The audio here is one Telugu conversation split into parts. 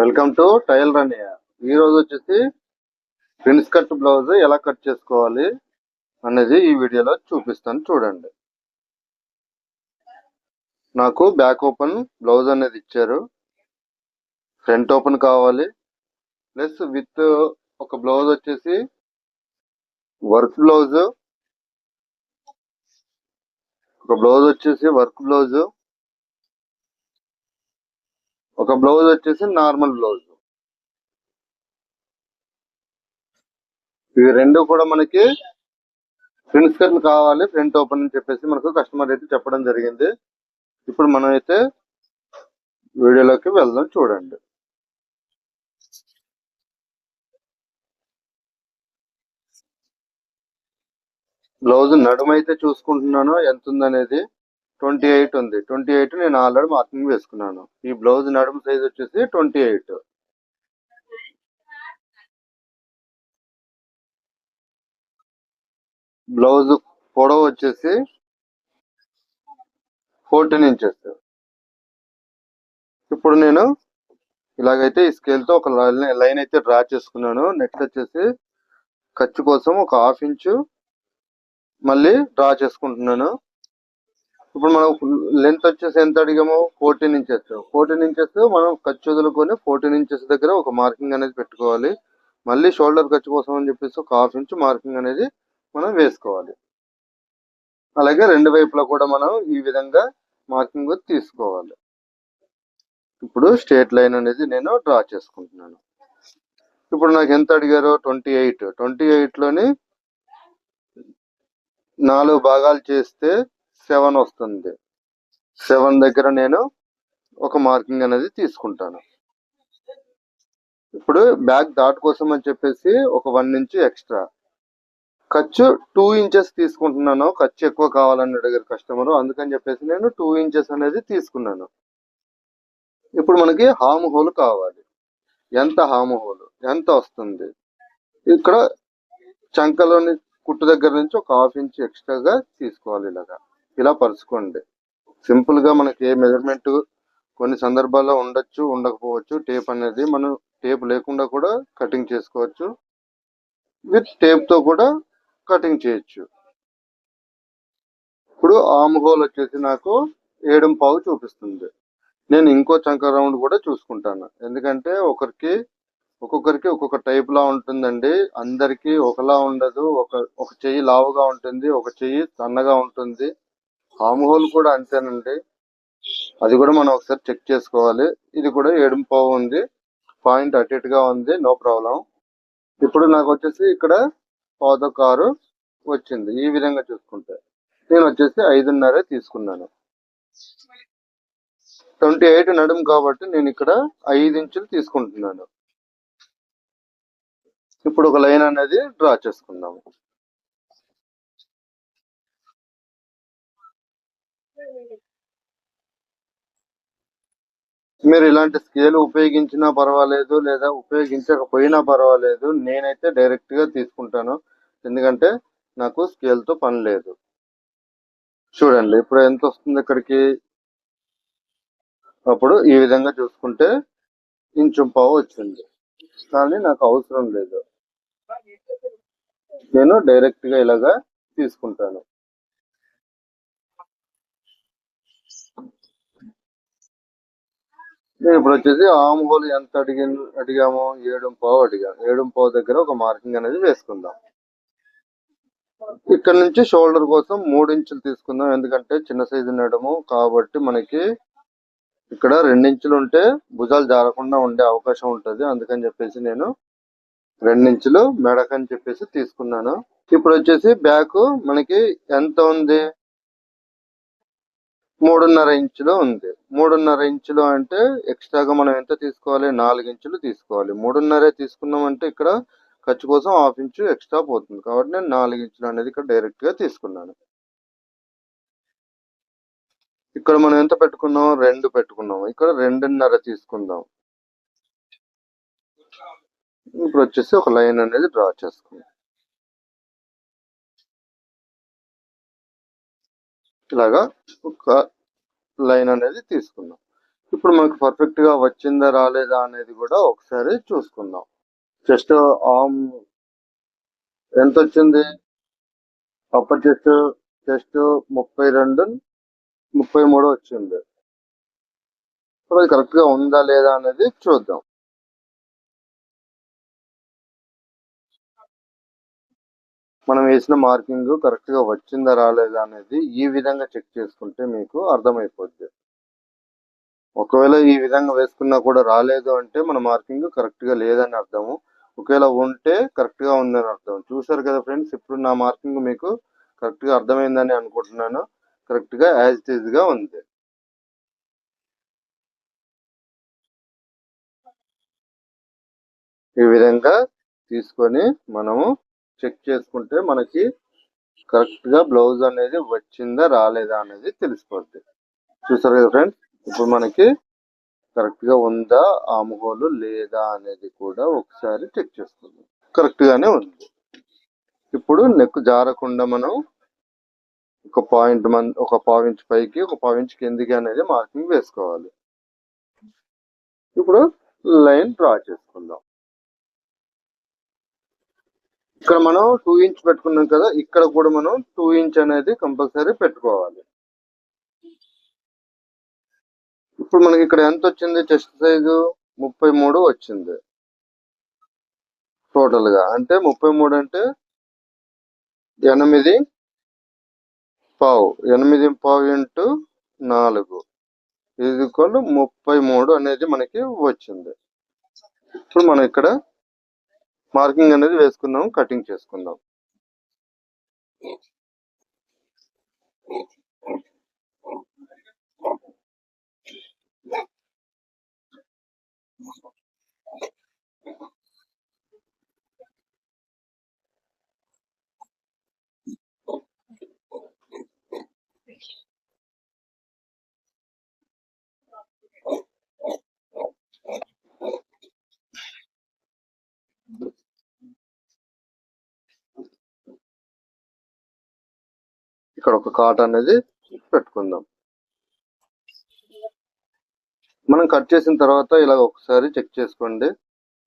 వెల్కమ్ టు టైల్ రన్నయ్య ఈ రోజు వచ్చేసి ప్రిన్స్ కట్ బ్లౌజ్ ఎలా కట్ చేసుకోవాలి అనేది ఈ వీడియోలో చూపిస్తాను చూడండి. నాకు బ్యాక్ ఓపెన్ బ్లౌజ్ అనేది ఇచ్చారు. ఫ్రంట్ ఓపెన్ కావాలి. ప్లస్ విత్ ఒక బ్లౌజ్ వచ్చేసి వర్క్ బ్లౌజ్. ఒక బ్లౌజ్ వచ్చేసి వర్క్ బ్లౌజ్. ఒక బ్లౌజ్ వచ్చేసి నార్మల్ బ్లౌజ్. ఇవి రెండు కూడా మనకి ప్రిన్స్ కట్లు కావాలి ఫ్రంట్ ఓపెన్ అని చెప్పేసి మనకు కస్టమర్ అయితే చెప్పడం జరిగింది. ఇప్పుడు మనం అయితే వీడియోలోకి వెళ్దాం చూడండి. బ్లౌజ్ నడుమైతే చూసుకుంటున్నాను ఎంత ఉందనేది ట్వంటీ ఎయిట్ ఉంది. ట్వంటీ ఎయిట్ నేను ఆల్రెడీ మార్కింగ్ వేసుకున్నాను. ఈ బ్లౌజ్ నడుము సైజ్ వచ్చేసి ట్వంటీ ఎయిట్. బ్లౌజ్ పొడవు వచ్చేసి ఫోర్టీన్ ఇంచెస్. ఇప్పుడు నేను ఇలాగైతే ఈ స్కేల్తో ఒక లైన్ అయితే డ్రా చేసుకున్నాను. నెక్స్ట్ వచ్చేసి ఖర్చు కోసం ఒక హాఫ్ ఇంచు మళ్ళీ డ్రా చేసుకుంటున్నాను. ఇప్పుడు మనం లెంత్ వచ్చేసి ఎంత అడిగాము? ఫోర్టీన్ ఇంచెస్ ఫోర్టీన్ ఇంచెస్ మనం ఖర్చు వదులుకొని ఫోర్టీన్ ఇంచెస్ దగ్గర ఒక మార్కింగ్ అనేది పెట్టుకోవాలి. మళ్ళీ షోల్డర్ ఖర్చు కోసం అని చెప్పేసి ఒక హాఫ్ ఇంచ్ మార్కింగ్ అనేది మనం వేసుకోవాలి. అలాగే రెండు వైపులా కూడా మనం ఈ విధంగా మార్కింగ్ తీసుకోవాలి. ఇప్పుడు స్ట్రేట్ లైన్ అనేది నేను డ్రా చేసుకుంటున్నాను. ఇప్పుడు నాకు ఎంత అడిగారు? ట్వంటీ ఎయిట్ ట్వంటీ ఎయిట్లోని నాలుగు భాగాలు చేస్తే సెవెన్ వస్తుంది. సెవెన్ దగ్గర నేను ఒక మార్కింగ్ అనేది తీసుకుంటాను. ఇప్పుడు బ్యాగ్ దాట్ కోసం అని చెప్పేసి ఒక వన్ ఇంచ్ ఎక్స్ట్రా. ఖర్చు టూ ఇంచెస్ తీసుకుంటున్నాను. ఖర్చు ఎక్కువ కావాలని అడిగారు కస్టమర్. అందుకని చెప్పేసి నేను టూ ఇంచెస్ అనేది తీసుకున్నాను. ఇప్పుడు మనకి హామ్ హోల్ కావాలి. ఎంత హామ్ హోల్? ఎంత వస్తుంది? ఇక్కడ చంకలోని కుట్టు దగ్గర నుంచి ఒక హాఫ్ ఇంచ్ ఎక్స్ట్రాగా తీసుకోవాలి ఇలాగా. ఇలా పరుచుకోండి. సింపుల్గా మనకి ఏ మెజర్మెంట్ కొన్ని సందర్భాల్లో ఉండొచ్చు ఉండకపోవచ్చు. టేప్ అనేది మనం టేప్ లేకుండా కూడా కటింగ్ చేసుకోవచ్చు. విత్ టేప్తో కూడా కటింగ్ చేయొచ్చు. ఇప్పుడు ఆమ్ హోల్ వచ్చేసి నాకు ఏడం పావు చూపిస్తుంది. నేను ఇంకో చంక రౌండ్ కూడా చూసుకుంటాను. ఎందుకంటే ఒకరికి ఒక్కొక్కరికి ఒక్కొక్క టైప్ లా ఉంటుందండి. అందరికి ఒకలా ఉండదు. ఒక ఒక చెయ్యి లావుగా ఉంటుంది ఒక చెయ్యి సన్నగా ఉంటుంది. ఆమ్ హోల్ కూడా అంతేనండి. అది కూడా మనం ఒకసారి చెక్ చేసుకోవాలి. ఇది కూడా ఏడుపావు ఉంది. పాయింట్ అటు ఇటుగా ఉంది. No problem. ఇప్పుడు నాకు వచ్చేసి ఇక్కడ పాత కారు వచ్చింది. ఈ విధంగా చూసుకుంటే. నేను వచ్చేసి ఐదున్నర తీసుకున్నాను. ట్వంటీ ఎయిట్ నడుం కాబట్టి నేను ఇక్కడ ఐదు ఇంచులు తీసుకుంటున్నాను. ఇప్పుడు ఒక లైన్ అనేది డ్రా చేసుకుందాము. మీరు ఇలాంటి స్కేల్ ఉపయోగించినా పర్వాలేదు లేదా ఉపయోగించకపోయినా పర్వాలేదు. నేనైతే డైరెక్ట్గా తీసుకుంటాను. ఎందుకంటే నాకు స్కేల్తో పని లేదు. చూడండి ఇప్పుడు ఎంత వస్తుంది ఇక్కడికి? అప్పుడు ఈ విధంగా చూసుకుంటే ఇంచు పావు వచ్చింది. కానీ నాకు అవసరం లేదు. నేను డైరెక్ట్గా ఇలాగా తీసుకుంటాను. నేను ఇప్పుడు వచ్చేసి ఆమ్ హోల్ ఎంత అడిగి అడిగాము ఏడు పావు అడిగాము ఏడు పావు దగ్గర ఒక మార్కింగ్ అనేది వేసుకుందాం. ఇక్కడ నుంచి షోల్డర్ కోసం మూడు ఇంచులు తీసుకుందాం. ఎందుకంటే చిన్న సైజు నడము కాబట్టి మనకి ఇక్కడ రెండించులు ఉంటే భుజాలు జారకుండా ఉండే అవకాశం ఉంటుంది. అందుకని చెప్పేసి నేను రెండించులు మెడకని చెప్పేసి తీసుకున్నాను. ఇప్పుడు వచ్చేసి బ్యాక్ మనకి ఎంత ఉంది? మూడున్నర ఇంచులు ఉంది. మూడున్నర ఇంచులు అంటే ఎక్స్ట్రాగా మనం ఎంత తీసుకోవాలి? నాలుగు ఇంచులు తీసుకోవాలి. మూడున్నరే తీసుకున్నామంటే ఇక్కడ ఖర్చు కోసం హాఫ్ ఇంచు ఎక్స్ట్రా పోతుంది. కాబట్టి నేను నాలుగు ఇంచులు అనేది ఇక్కడ డైరెక్ట్గా తీసుకున్నాను. ఇక్కడ మనం ఎంత పెట్టుకున్నాం? రెండు పెట్టుకున్నాం. ఇక్కడ రెండున్నర తీసుకుందాం. ఇప్పుడు వచ్చేసి ఒక లైన్ అనేది డ్రా చేసుకుందాం. ఇలాగా ఒక లైన్ అనేది తీసుకుందాం ఇప్పుడు మనకు పర్ఫెక్ట్గా వచ్చిందా రాలేదా అనేది కూడా ఒకసారి చూసుకుందాం. జస్ట్ ఆమ్ ఎంత వచ్చింది? అప్పర్ చెస్ట్ చెస్ట్ ముప్పై రెండు ముప్పై మూడు వచ్చింది. ఇప్పుడు అది కరెక్ట్గా ఉందా లేదా అనేది చూద్దాం. మనం వేసిన మార్కింగ్ కరెక్ట్గా వచ్చిందా రాలేదా అనేది ఈ విధంగా చెక్ చేసుకుంటే మీకు అర్థమైపోద్ది. ఒకవేళ ఈ విధంగా వేసుకున్నా కూడా రాలేదు అంటే మన మార్కింగ్ కరెక్ట్గా లేదని అర్థము. ఒకవేళ ఉంటే కరెక్ట్గా ఉందని అర్థం. చూసారు కదా ఫ్రెండ్స్ ఇప్పుడు నా మార్కింగ్ మీకు కరెక్ట్గా అర్థమైందని అనుకుంటున్నాను. కరెక్ట్గా యాజ్ ఇట్గా ఉంది. ఈ విధంగా తీసుకొని మనము చెక్ చేసుకుంటే మనకి కరెక్ట్గా బ్లౌజ్ అనేది వచ్చిందా రాలేదా అనేది తెలిసిపోద్ది. చూసారు కదా ఫ్రెండ్స్ ఇప్పుడు మనకి కరెక్ట్గా ఉందా ఆముహోలు లేదా అనేది కూడా ఒకసారి చెక్ చేసుకుందాం. కరెక్ట్గానే ఉంది. ఇప్పుడు నెక్ జారకుండా మనం ఒక పాయింట్ మన్ ఒక పావించ్ పైకి ఒక పావించ్ కిందికి అనేది మార్కింగ్ వేసుకోవాలి. ఇప్పుడు లైన్ డ్రా చేసుకుందాం. ఇక్కడ మనం టూ ఇంచ్ పెట్టుకున్నాం కదా ఇక్కడ కూడా మనం టూ ఇంచ్ అనేది కంపల్సరీ పెట్టుకోవాలి. ఇప్పుడు మనకి ఇక్కడ ఎంత వచ్చింది? చెస్ట్ సైజు ముప్పై మూడు వచ్చింది. టోటల్గా. అంటే ముప్పై మూడు అంటే ఎనిమిది పావు. ఎనిమిది పావు ఇంటూ నాలుగు ఇది కూడా ముప్పై మూడు అనేది మనకి వచ్చింది. ఇప్పుడు మనం ఇక్కడ మార్కింగ్ అనేది వేసుకుందాం కటింగ్ చేసుకుందాం. ఇక్కడ ఒక కాట్ అనేది పెట్టుకుందాం. మనం కట్ చేసిన తర్వాత ఇలా ఒకసారి చెక్ చేసుకోండి.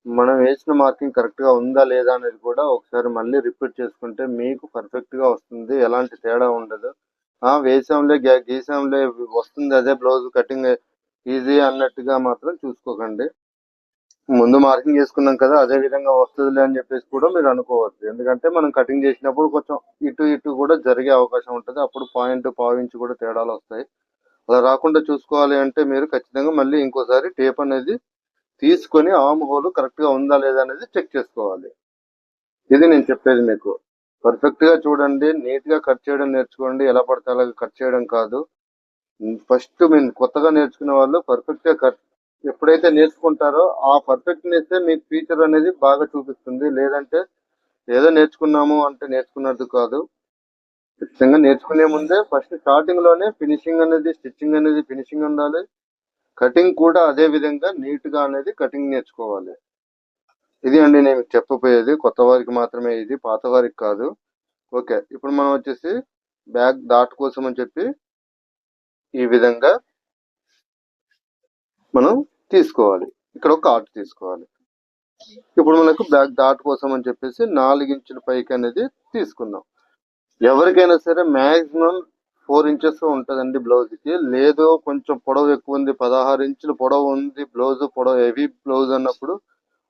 మనం వేసిన మార్కింగ్ కరెక్ట్గా ఉందా లేదా అనేది కూడా ఒకసారి మళ్ళీ రిపీట్ చేసుకుంటే మీకు పర్ఫెక్ట్గా వస్తుంది. ఎలాంటి తేడా ఉండదు. ఆ వేసాంలే గీసాంలే వస్తుంది అదే బ్లౌజ్ కటింగ్ ఈజీ అన్నట్టుగా మాత్రం చూసుకోకండి. ముందు మార్కింగ్ చేసుకున్నాం కదా అదే విధంగా వస్తుందిలే అని చెప్పేసి కూడా మీరు అనుకోవచ్చు ఎందుకంటే మనం కటింగ్ చేసినప్పుడు కొంచెం ఇటు ఇటు కూడా జరిగే అవకాశం ఉంటుంది. అప్పుడు పాయింట్ పావించి కూడా తేడాలు వస్తాయి. అలా రాకుండా చూసుకోవాలి అంటే మీరు ఖచ్చితంగా మళ్ళీ ఇంకోసారి టేప్ అనేది తీసుకొని ఆమ్ హోల్ కరెక్ట్గా ఉందా లేదా అనేది చెక్ చేసుకోవాలి. ఇది నేను చెప్పేది మీకు. పర్ఫెక్ట్గా చూడండి నీట్గా కట్ చేయడం నేర్చుకోండి. ఎలా పడితే అలా కట్ చేయడం కాదు. ఫస్ట్ మేము కొత్తగా నేర్చుకునే వాళ్ళు పర్ఫెక్ట్గా కట్ ఎప్పుడైతే నేర్చుకుంటారో ఆ పర్ఫెక్ట్నెస్ మీకు ఫ్యూచర్ అనేది బాగా చూపిస్తుంది. లేదంటే ఏదో నేర్చుకున్నాము అంటే నేర్చుకున్నట్టు కాదు. ఖచ్చితంగా నేర్చుకునే ముందే ఫస్ట్ స్టార్టింగ్లోనే ఫినిషింగ్ అనేది స్టిచ్చింగ్ అనేది ఫినిషింగ్ ఉండాలి. కటింగ్ కూడా అదే విధంగా నీట్గా అనేది కటింగ్ నేర్చుకోవాలి. ఇది అండి నేను చెప్పబోయేది. కొత్త వారికి మాత్రమే ఇది పాత వారికి కాదు. ఓకే ఇప్పుడు మనం వచ్చేసి బ్యాగ్ డాట్ కోసం అని చెప్పి ఈ విధంగా మనం తీసుకోవాలి. ఇక్కడ ఒక ఆర్ట్ తీసుకోవాలి. ఇప్పుడు మనకు బ్యాగ్ డాట్ కోసం అని చెప్పేసి నాలుగు ఇంచుల పైకి అనేది తీసుకుందాం. ఎవరికైనా సరే మాక్సిమం ఫోర్ ఇంచెస్ ఉంటుందండి బ్లౌజ్కి లేదు కొంచెం పొడవు ఎక్కువ ఉంది పదహారు ఇంచులు పొడవు ఉంది బ్లౌజ్ పొడవు హెవీ బ్లౌజ్ అన్నప్పుడు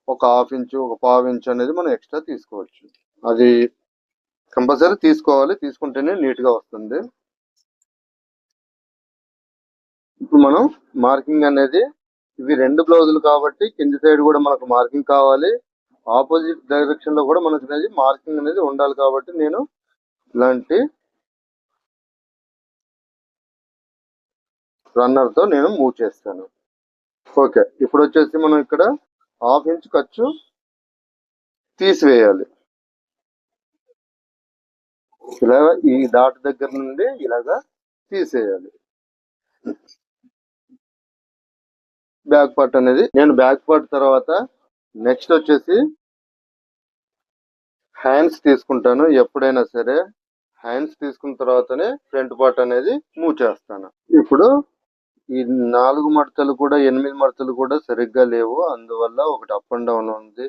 ఒక హాఫ్ ఇంచు ఒక పావు ఇంచు అనేది మనం ఎక్స్ట్రా తీసుకోవచ్చు. అది కంపల్సరీ తీసుకోవాలి తీసుకుంటేనే నీట్గా వస్తుంది. ఇప్పుడు మనం మార్కింగ్ అనేది ఇవి రెండు బ్లౌజులు కాబట్టి కింది సైడ్ కూడా మనకు మార్కింగ్ కావాలి. ఆపోజిట్ డైరెక్షన్లో కూడా మనకు అనేది మార్కింగ్ అనేది ఉండాలి కాబట్టి నేను ఇలాంటి రన్నర్తో నేను మూవ్ చేస్తాను. ఓకే ఇప్పుడు వచ్చేసి మనం ఇక్కడ హాఫ్ ఇంచ్ ఖర్చు తీసివేయాలి. ఇలాగా ఈ డాట్ దగ్గర నుండి ఇలాగా తీసేయాలి. బ్యాక్ పార్ట్ అనేది. నేను బ్యాక్ పార్ట్ తర్వాత నెక్స్ట్ వచ్చేసి హ్యాండ్స్ తీసుకుంటాను. ఎప్పుడైనా సరే హ్యాండ్స్ తీసుకున్న తర్వాతనే ఫ్రంట్ పార్ట్ అనేది మూవ్ చేస్తాను. ఇప్పుడు ఈ నాలుగు మడతలు కూడా ఎనిమిది మడతలు కూడా సరిగ్గా లేవు. అందువల్ల ఒకటి అప్ అండ్ డౌన్ ఉంది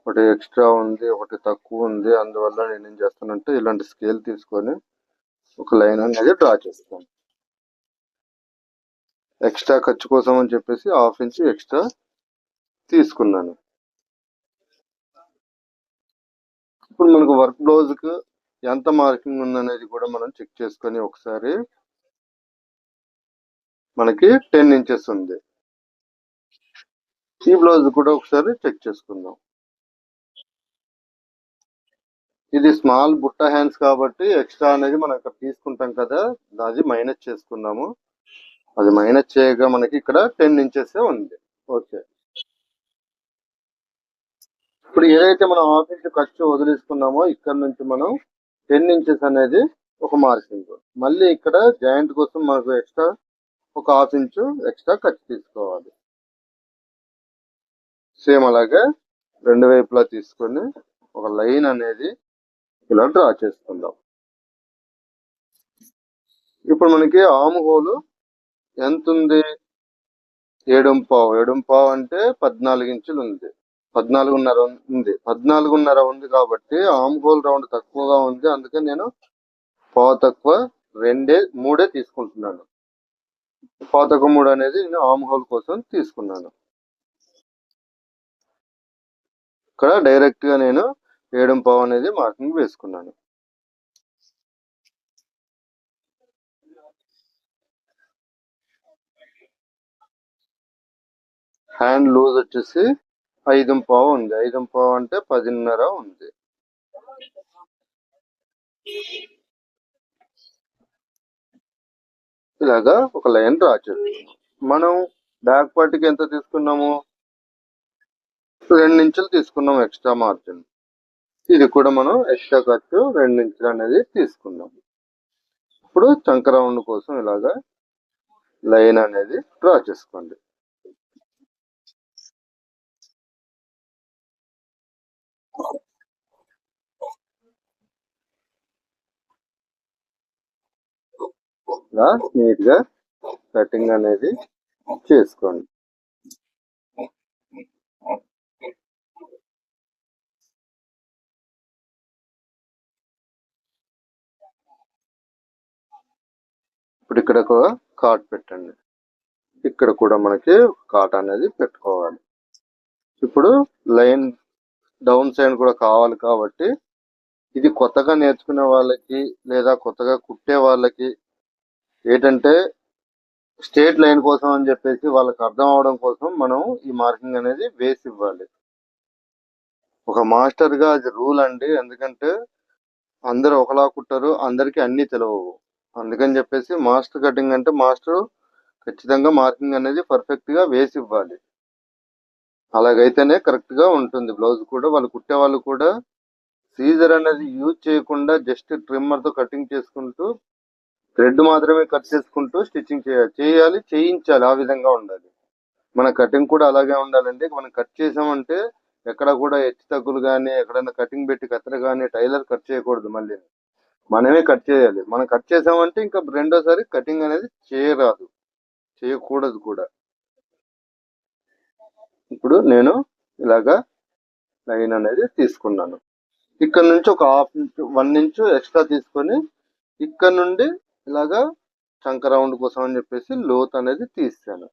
ఒకటి ఎక్స్ట్రా ఉంది ఒకటి తక్కువ ఉంది. అందువల్ల నేను ఏం చేస్తానంటే ఇలాంటి స్కేల్ తీసుకొని ఒక లైన్ అనేది డ్రా చేస్తాను. ఎక్స్ట్రా ఖర్చు కోసం అని చెప్పేసి హాఫ్ ఇంచ్ ఎక్స్ట్రా తీసుకున్నాను. ఇప్పుడు మనకు వర్క్ బ్లౌజ్కి ఎంత మార్కింగ్ ఉందనేది కూడా మనం చెక్ చేసుకొని ఒకసారి మనకి టెన్ ఇంచెస్ ఉంది. ఈ బ్లౌజ్ కూడా ఒకసారి చెక్ చేసుకుందాం. ఇది స్మాల్ బుట్ట హ్యాండ్స్ కాబట్టి ఎక్స్ట్రా అనేది మనం ఇక్కడ తీసుకుంటాం కదా అది మైనస్ చేసుకున్నాము అది మైనస్ చేయగా మనకి ఇక్కడ టెన్ ఇంచెస్ ఉంది. ఓకే ఇప్పుడు ఏదైతే మనం హాఫ్ ఇంచ్ ఖర్చు వదిలేసుకున్నామో ఇక్కడ నుంచి మనం టెన్ ఇంచెస్ అనేది ఒక మార్కింగ్ మళ్ళీ ఇక్కడ జాయింట్ కోసం మనకు ఎక్స్ట్రా ఒక హాఫ్ ఇంచ్ ఎక్స్ట్రా ఖర్చు తీసుకోవాలి. సేమ్ అలాగే రెండు వైపులా తీసుకొని ఒక లైన్ అనేది ఇలా డ్రా చేసుకుందాం. ఇప్పుడు మనకి ఆము హోలు ఎంత ఉంది ఏడుంపావు ఏడుంపావు అంటే పద్నాలుగు ఇంచులు ఉంది. పద్నాలుగున్నర ఉంది. పద్నాలుగున్నర ఉంది కాబట్టి ఆమ్ హోల్ రౌండ్ తక్కువగా ఉంది. అందుకే నేను పావు తక్కువ రెండే మూడే తీసుకుంటున్నాను. పావు తక్కువ మూడు అనేది నేను ఆమ్ హోల్ కోసం తీసుకున్నాను. ఇక్కడ డైరెక్ట్గా నేను ఏడుంపావు అనేది మార్కింగ్ వేసుకున్నాను. హ్యాండ్ లూజ్ వచ్చేసి ఐదు పావు ఉంది. ఐదు పావు అంటే పదిన్నర ఉంది. ఇలాగా ఒక లైన్ డ్రా చేస్తున్నాం. మనం బ్యాక్ పార్టీకి ఎంత తీసుకున్నాము? రెండు ఇంచులు తీసుకున్నాం ఎక్స్ట్రా మార్జిన్. ఇది కూడా మనం ఎక్స్ట్రా ఖర్చు రెండు ఇంచులు అనేది తీసుకున్నాం. ఇప్పుడు చంకరౌండ్ కోసం ఇలాగా లైన్ అనేది డ్రా చేసుకోండి. ఇలా నీట్గా కటింగ్ అనేది చేసుకోండి. ఇప్పుడు ఇక్కడ ఒక కాట్ పెట్టండి. ఇక్కడ కూడా మనకి కాట్ అనేది పెట్టుకోవాలి. ఇప్పుడు లైన్ డౌన్ సైడ్ కూడా కావాలి కాబట్టి ఇది కొత్తగా నేర్చుకునే వాళ్ళకి లేదా కొత్తగా కుట్టే వాళ్ళకి ఏంటంటే స్టేట్ లైన్ కోసం అని చెప్పేసి వాళ్ళకి అర్థం అవడం కోసం మనం ఈ మార్కింగ్ అనేది వేసి ఇవ్వాలి. ఒక మాస్టర్గా అది రూల్ అండి. ఎందుకంటే అందరు ఒకలా కుట్టరు అందరికీ అన్ని తెలియవు అందుకని చెప్పేసి మాస్టర్ కటింగ్ అంటే మాస్టర్ ఖచ్చితంగా మార్కింగ్ అనేది పర్ఫెక్ట్గా వేసి ఇవ్వాలి. అలాగైతేనే కరెక్ట్గా ఉంటుంది. బ్లౌజ్ కూడా వాళ్ళు కుట్టే వాళ్ళు కూడా సీజర్ అనేది యూజ్ చేయకుండా జస్ట్ ట్రిమ్మర్తో కటింగ్ చేసుకుంటూ థ్రెడ్ మాత్రమే కట్ చేసుకుంటూ స్టిచ్చింగ్ చేయాలి చేయాలి చేయించాలి. ఆ విధంగా ఉండాలి. మన కటింగ్ కూడా అలాగే ఉండాలండి. మనం కట్ చేసామంటే ఎక్కడ కూడా హెచ్చు తగ్గులు కానీ ఎక్కడైనా కటింగ్ పెట్టి కత్తెర కానీ టైలర్ కట్ చేయకూడదు మళ్ళీ. మనమే కట్ చేయాలి. మనం కట్ చేసామంటే ఇంకా రెండోసారి కటింగ్ అనేది చేయరాదు. చేయకూడదు కూడా. ఇప్పుడు నేను ఇలాగా లైన్ అనేది తీసుకున్నాను. ఇక్కడ నుంచి ఒక half inch one inch extra తీసుకొని ఇక్కడ నుండి ఇలాగా చంక రౌండ్ కోసం అని చెప్పేసి లోత్ అనేది తీసాను.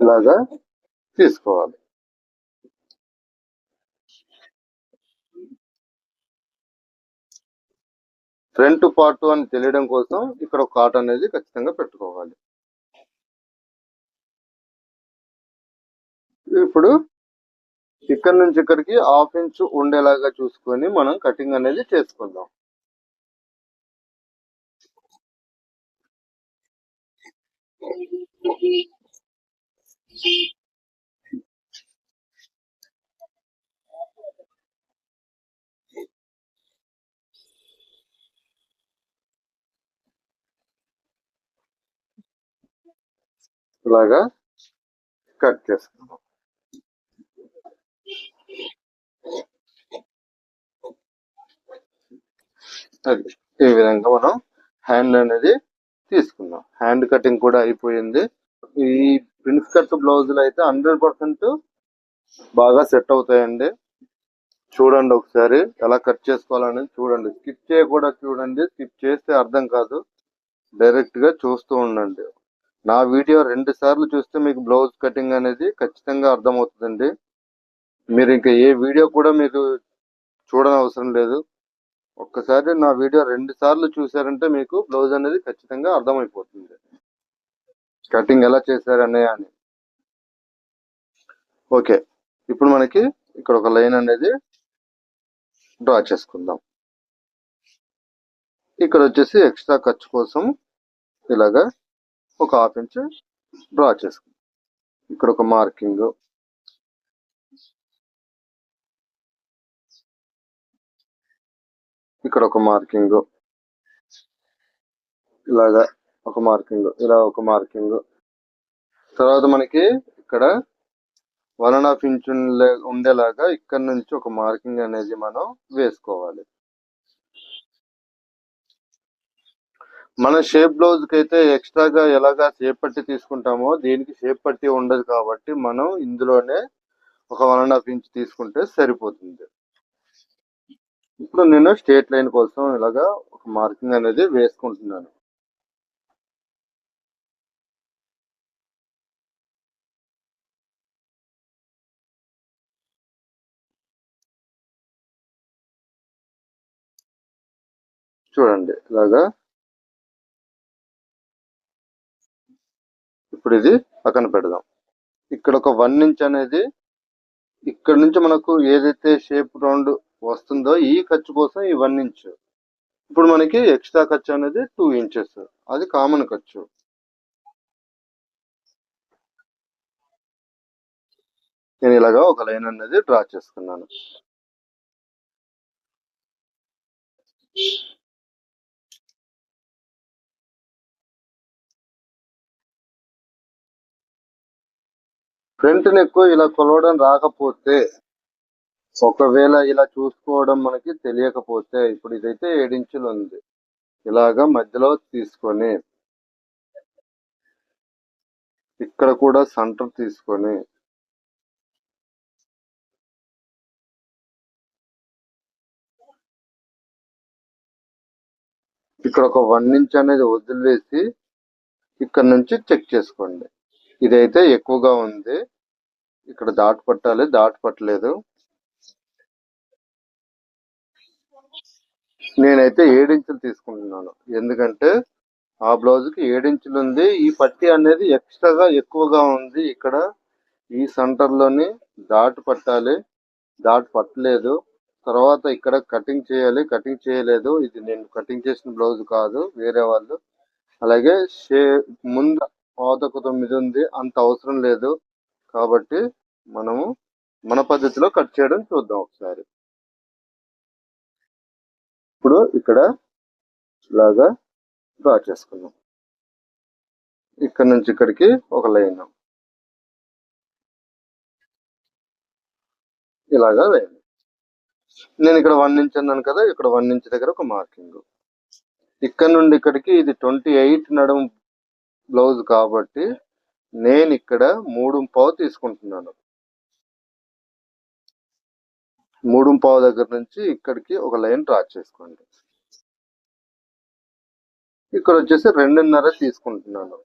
ఇలాగా తీసుకోవాలి. ఫ్రంట్ పార్ట్ అని తెలియడం కోసం ఇక్కడ ఒక కాట్ అనేది ఖచ్చితంగా పెట్టుకోవాలి. ఇప్పుడు ఇక్కడ నుంచి ఇక్కడికి హాఫ్ ఇంచ్ ఉండేలాగా చూసుకొని మనం కటింగ్ అనేది చేసుకుందాం. ఇలాగా కట్ చేసుకుందాం. అది ఈ విధంగా మనం హ్యాండ్ అనేది తీసుకుందాం. హ్యాండ్ కటింగ్ కూడా అయిపోయింది. ఈ ప్రిన్స్ కట్ బ్లౌజులు అయితే హండ్రెడ్ పర్సెంట్ బాగా సెట్ అవుతాయండి. చూడండి ఒకసారి ఎలా కట్ చేసుకోవాలనేది చూడండి. స్కిప్ చేయకూడదు చూడండి. స్కిప్ చేస్తే అర్థం కాదు. డైరెక్ట్గా చూస్తూ ఉండండి. నా వీడియో రెండు సార్లు చూస్తే మీకు బ్లౌజ్ కటింగ్ అనేది ఖచ్చితంగా అర్థమవుతుందండి. మీరు ఇంకా ఏ వీడియో కూడా మీరు చూడని అవసరం లేదు. ఒక్కసారి నా వీడియో రెండు సార్లు చూసారంటే మీకు బ్లౌజ్ అనేది ఖచ్చితంగా అర్థమైపోతుంది. కటింగ్ ఎలా చేశారనే అని. ఓకే ఇప్పుడు మనకి ఇక్కడ ఒక లైన్ అనేది డ్రా చేసుకుందాం. ఇక్కడ వచ్చేసి ఎక్స్ట్రా ఖర్చు కోసం ఇలాగా ఒక హాఫ్ ఇంచ్ డ్రా చేసుకుందాం. ఇక్కడ ఒక మార్కింగ్ ఇక్కడ ఒక మార్కింగ్ ఇలాగా ఒక మార్కింగ్ ఇలా ఒక మార్కింగ్ తర్వాత మనకి ఇక్కడ వన్ అండ్ హాఫ్ ఇంచ్ ఉండేలాగా ఇక్కడ నుంచి ఒక మార్కింగ్ అనేది మనం వేసుకోవాలి. మన షేప్ బ్లౌజ్కి అయితే ఎక్స్ట్రాగా ఎలాగా షేప్ పట్టి తీసుకుంటామో దీనికి షేప్ పట్టి ఉండదు కాబట్టి మనం ఇందులోనే ఒక వన్ అండ్ హాఫ్ ఇంచ్ తీసుకుంటే సరిపోతుంది. ఇప్పుడు నేను స్ట్రేట్ లైన్ కోసం ఇలాగా ఒక మార్కింగ్ అనేది వేసుకుంటున్నాను. చూడండి ఇలాగా ఇప్పుడు ఇది పక్కన పెడదాం. ఇక్కడ ఒక వన్ ఇంచ్ అనేది ఇక్కడ నుంచి మనకు ఏదైతే షేప్ రౌండ్ వస్తుందో ఈ ఖర్చు కోసం ఈ వన్ ఇంచ్. ఇప్పుడు మనకి ఎక్స్ట్రా ఖర్చు అనేది టూ ఇంచెస్. అది కామన్ ఖర్చు. నేను ఇలాగా ఒక లైన్ అనేది డ్రా చేసుకున్నాను. ఫ్రంట్ నెక్ ఇలా కొలవడం రాకపోతే ఒకవేళ ఇలా చూసుకోవడం మనకి తెలియకపోతే ఇప్పుడు ఇదైతే ఏడించులు ఉంది. ఇలాగా మధ్యలో తీసుకొని ఇక్కడ కూడా సెంటర్ తీసుకొని ఇక్కడ ఒక వన్ ఇంచ్ అనేది వదిలేసి ఇక్కడ నుంచి చెక్ చేసుకోండి. ఇదైతే ఎక్కువగా ఉంది. ఇక్కడ దాటు పట్టాలి దాటు పట్టలేదు నేనైతే ఏడించులు తీసుకుంటున్నాను. ఎందుకంటే ఆ బ్లౌజ్కి ఏడించులు ఉంది. ఈ పట్టి అనేది ఎక్స్ట్రాగా ఎక్కువగా ఉంది ఇక్కడ. ఈ సెంటర్లోని పట్టాలి దాటు పట్టలేదు తర్వాత ఇక్కడ కటింగ్ చేయాలి. కటింగ్ చేయలేదు. ఇది నేను కటింగ్ చేసిన బ్లౌజ్ కాదు. వేరే వాళ్ళు. అలాగే షే ముందు పాతకు తొమ్మిది ఉంది అంత అవసరం లేదు. కాబట్టి మనము మన పద్ధతిలో కట్ చేయడం చూద్దాం ఒకసారి. ఇప్పుడు ఇక్కడ ఇలాగా డ్రా చేసుకుందాం. ఇక్కడ నుంచి ఇక్కడికి ఒక లైన్ ఇలాగా వేయండి. నేను ఇక్కడ వన్ ఇంచ్ అన్నాను కదా ఇక్కడ వన్ ఇంచ్ దగ్గర ఒక మార్కింగ్. ఇక్కడ నుండి ఇక్కడికి ఇది ట్వంటీ ఎయిట్ నడుము బ్లౌజ్ కాబట్టి నేను ఇక్కడ మూడు పావు తీసుకుంటున్నాను. మూడు పావు దగ్గర నుంచి ఇక్కడికి ఒక లైన్ డ్రా చేసుకోండి. ఇక్కడ వచ్చేసి రెండున్నర తీసుకుంటున్నాను.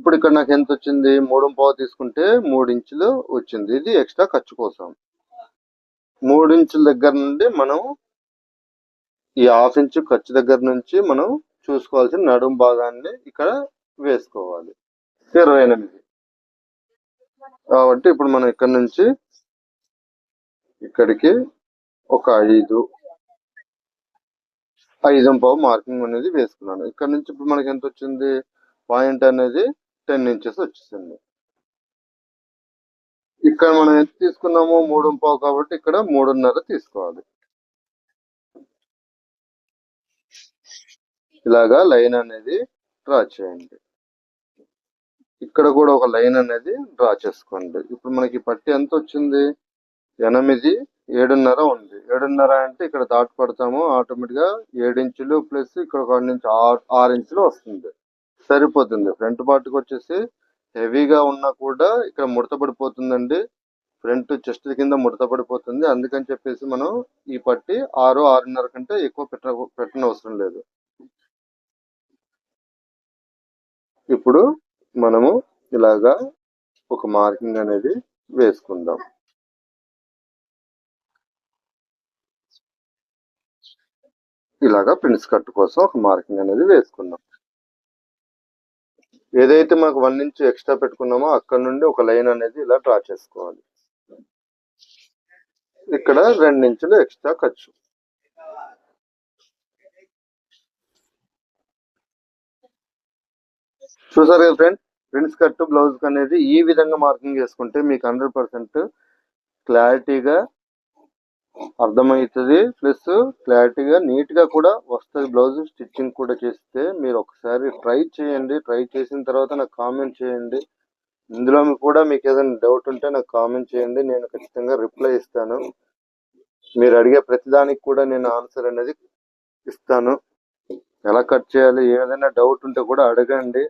ఇప్పుడు ఇక్కడ నాకు ఎంత వచ్చింది? మూడు పావు తీసుకుంటే మూడు ఇంచులు వచ్చింది. ఇది ఎక్స్ట్రా ఖర్చు కోసం. మూడు ఇంచుల దగ్గర నుండి మనం ఈ హాఫ్ ఇంచు ఖర్చు దగ్గర నుంచి మనం చూసుకోవాల్సిన నడుం భాగాన్ని ఇక్కడ వేసుకోవాలి. ఇరవై ఎనిమిది కాబట్టి ఇప్పుడు మనం ఇక్కడ నుంచి ఇక్కడికి ఒక ఐదు ఐదు పావు మార్కింగ్ అనేది వేసుకున్నాను. ఇక్కడ నుంచి ఇప్పుడు మనకి ఎంత వచ్చింది? పాయింట్ అనేది టెన్ ఇంచెస్ వచ్చేసింది. ఇక్కడ మనం ఎంత తీసుకున్నాము? మూడు పావు కాబట్టి ఇక్కడ మూడున్నర తీసుకోవాలి. ఇలాగా లైన్ అనేది డ్రా చేయండి. ఇక్కడ కూడా ఒక లైన్ అనేది డ్రా చేసుకోండి. ఇప్పుడు మనకి పట్టి ఎంత వచ్చింది? ఎనిమిది ఏడున్నర ఉంది. ఏడున్నర అంటే ఇక్కడ దాటి పడతాము ఆటోమేటిక్గా ఏడు ఇంచులు ప్లస్ ఇక్కడ ఒక నుంచి ఆరు ఆరు ఇంచులు వస్తుంది. సరిపోతుంది. ఫ్రంట్ పార్ట్కి వచ్చేసి హెవీగా ఉన్నా కూడా ఇక్కడ ముడత పడిపోతుందండి. ఫ్రంట్ చెస్ట్ కింద ముడత పడిపోతుంది. అందుకని చెప్పేసి మనం ఈ పట్టి ఆరు ఆరున్నర కంటే ఎక్కువ పెట్ట పెట్టనవసరం లేదు. ఇప్పుడు మనము ఇలాగా ఒక మార్కింగ్ అనేది వేసుకుందాం. ఇలాగా ప్రిన్స్ కట్ కోసం ఒక మార్కింగ్ అనేది వేసుకుందాం. ఏదైతే మనకు వన్ ఇంచ్ ఎక్స్ట్రా పెట్టుకున్నామో అక్కడ నుండి ఒక లైన్ అనేది ఇలా డ్రా చేసుకోవాలి. ఇక్కడ రెండు ఇంచులు ఎక్స్ట్రా ఖర్చు. చూసారు కదా ఫ్రెండ్ ప్రిన్స్ కట్ బ్లౌజ్ అనేది ఈ విధంగా మార్కింగ్ చేసుకుంటే మీకు హండ్రెడ్ పర్సెంట్ క్లారిటీగా అర్థమవుతుంది. ప్లస్ క్లారిటీగా నీట్గా కూడా వస్తుంది బ్లౌజ్ స్టిచ్చింగ్ కూడా చేస్తే మీరు ఒకసారి ట్రై చేయండి. ట్రై చేసిన తర్వాత నాకు కామెంట్ చేయండి. ఇందులో కూడా మీకు ఏదైనా డౌట్ ఉంటే నాకు కామెంట్ చేయండి. నేను ఖచ్చితంగా రిప్లై ఇస్తాను. మీరు అడిగే ప్రతిదానికి కూడా నేను ఆన్సర్ అనేది ఇస్తాను. ఎలా కట్ చేయాలి? ఏదైనా డౌట్ ఉంటే కూడా అడగండి.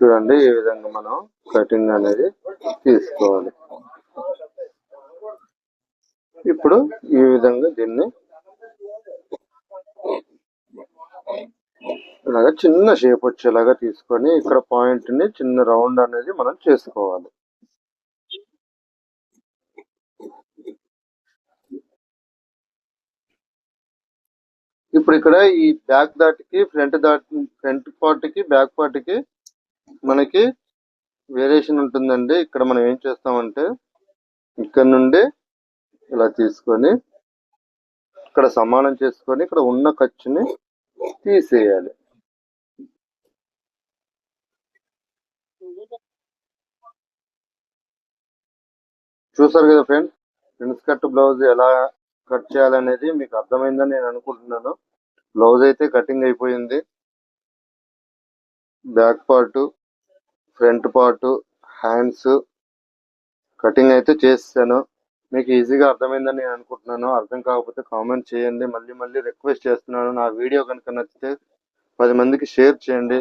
చూడండి ఈ విధంగా మనం కటింగ్ అనేది తీసుకోవాలి. ఇప్పుడు ఈ విధంగా దీన్ని ఇలాగా చిన్న షేప్ వచ్చేలాగా తీసుకొని ఇక్కడ పాయింట్ని చిన్న రౌండ్ అనేది మనం చేసుకోవాలి. ఇప్పుడు ఇక్కడ ఈ బ్యాక్ దాటికి ఫ్రంట్ దాటి ఫ్రంట్ పార్ట్కి బ్యాక్ పార్ట్కి మనకి వేరియేషన్ ఉంటుందండి. ఇక్కడ మనం ఏం చేస్తామంటే ఇక్కడ నుండి ఇలా తీసుకొని ఇక్కడ సమానం చేసుకొని ఇక్కడ ఉన్న ఖర్చుని తీసేయాలి. చూసారు కదా ఫ్రెండ్స్ ఫ్రెండ్స్ కట్ బ్లౌజ్ ఎలా కట్ చేయాలనేది మీకు అర్థమైందని నేను అనుకుంటున్నాను. బ్లౌజ్ అయితే కటింగ్ అయిపోయింది. Back part front part hands cutting అయితే చేస్తాను మీకు ఈజీగా అర్థమైందని నేను అనుకుంటున్నాను. అర్థం కాకపోతే కామెంట్ చేయండి. మళ్ళీ మళ్ళీ రిక్వెస్ట్ చేస్తున్నాను. నా వీడియో కనుక నచ్చితే పది మందికి షేర్ చేయండి.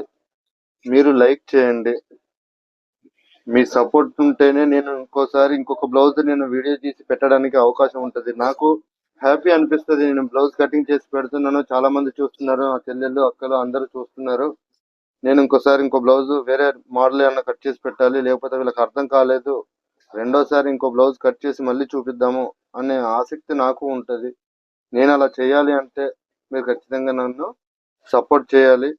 మీరు లైక్ చేయండి. మీ సపోర్ట్ ఉంటేనే నేను ఇంకోసారి ఇంకొక బ్లౌజ్ నేను వీడియో తీసి పెట్టడానికి అవకాశం ఉంటుంది. నాకు హ్యాపీ అనిపిస్తుంది. నేను బ్లౌజ్ కటింగ్ చేసి పెడుతున్నాను. చాలా మంది చూస్తున్నారు. నా చెల్లెళ్ళు అక్కలు అందరూ చూస్తున్నారు. నేను ఇంకోసారి ఇంకో బ్లౌజ్ వేరే మోడల్ ఏమన్నా కట్ చేసి పెట్టాలి లేకపోతే వీళ్ళకి అర్థం కాలేదు రెండోసారి ఇంకో బ్లౌజ్ కట్ చేసి మళ్ళీ చూపిద్దాము అనే ఆసక్తి నాకు ఉంటుంది. నేను అలా చేయాలి అంటే మీరు ఖచ్చితంగా నన్ను సపోర్ట్ చేయాలి.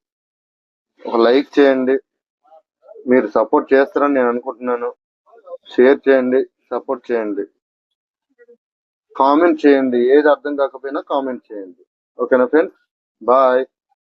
ఒక లైక్ చేయండి. మీరు సపోర్ట్ చేస్తారని నేను అనుకుంటున్నాను. షేర్ చేయండి సపోర్ట్ చేయండి. కామెంట్ చేయండి. ఏది అర్థం కాకపోయినా కామెంట్ చేయండి. ఓకేనా ఫ్రెండ్స్ బాయ్